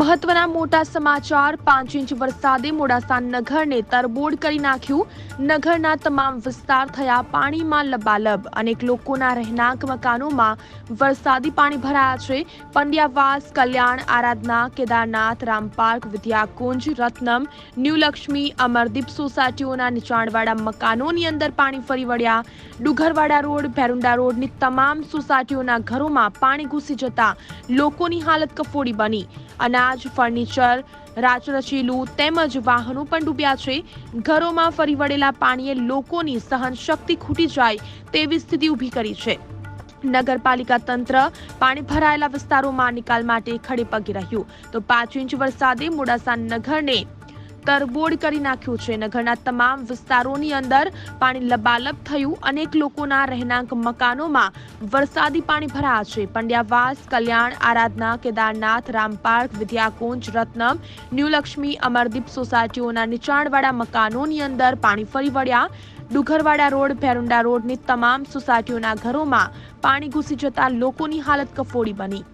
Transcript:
મહત્વના મોટા સમાચાર, પાંચ ઇંચ વરસાદે મોડાસા નગરને તરબોળ કરી નાખ્યું. નગરના તમામ વિસ્તાર થયા પાણીમાં લબાલબ. અનેક લોકોના રહેણાંક મકાનોમાં વરસાદી પાણી ભરાયા છે. પંડ્યાવાસ, કલ્યાણ, આરાધના, કેદારનાથ, રામપાર્ક, વિદ્યાકુંજ, રત્નમ, ન્યૂલક્ષ્મી, અમરદીપ સોસાયટીઓના નીચાણવાળા મકાનોની અંદર પાણી ફરી વળ્યા. ડુઘરવાડા રોડ, ભેરુંડા રોડની તમામ સોસાયટીઓના ઘરોમાં પાણી ઘૂસી જતા લોકોની હાલત કફોડી બની. અનાજ, ફર્નિચર રાચરચીલું તેમજ વાહનો પણ ડૂબ્યા છે. ઘરોમાં ફરી વળેલા પાણીએ લોકોની સહન શક્તિ ખૂટી જાય તેવી સ્થિતિ ઊભી કરી છે. નગરપાલિકા તંત્ર પાણી ભરાયેલા વિસ્તારોમાં નિકાલ માટે ખડે પગે રહ્યું. તો પાંચ ઇંચ વરસાદે મોડાસા નગરને તરબોળ કરી નાખ્યું છે નગરના તમામ વિસ્તારોની અંદર પાણી લબાલબ થયું. અનેક લોકોના રહેણાંક મકાનોમાં વરસાદી પાણી ભરાયા છે. પંડ્યાવાસ, કલ્યાણ, આરાધના, કેદારનાથ, રામપાર્ક, વિદ્યાકુંજ, રત્નમ, ન્યૂલક્ષ્મી, અમરદીપ સોસાયટીઓના નીચાણવાળા મકાનોની અંદર પાણી ફરી વળ્યા. ડુઘરવાડા રોડ, ભેરુંડા રોડની તમામ સોસાયટીઓના ઘરોમાં પાણી ઘૂસી જતા લોકોની હાલત કફોડી બની.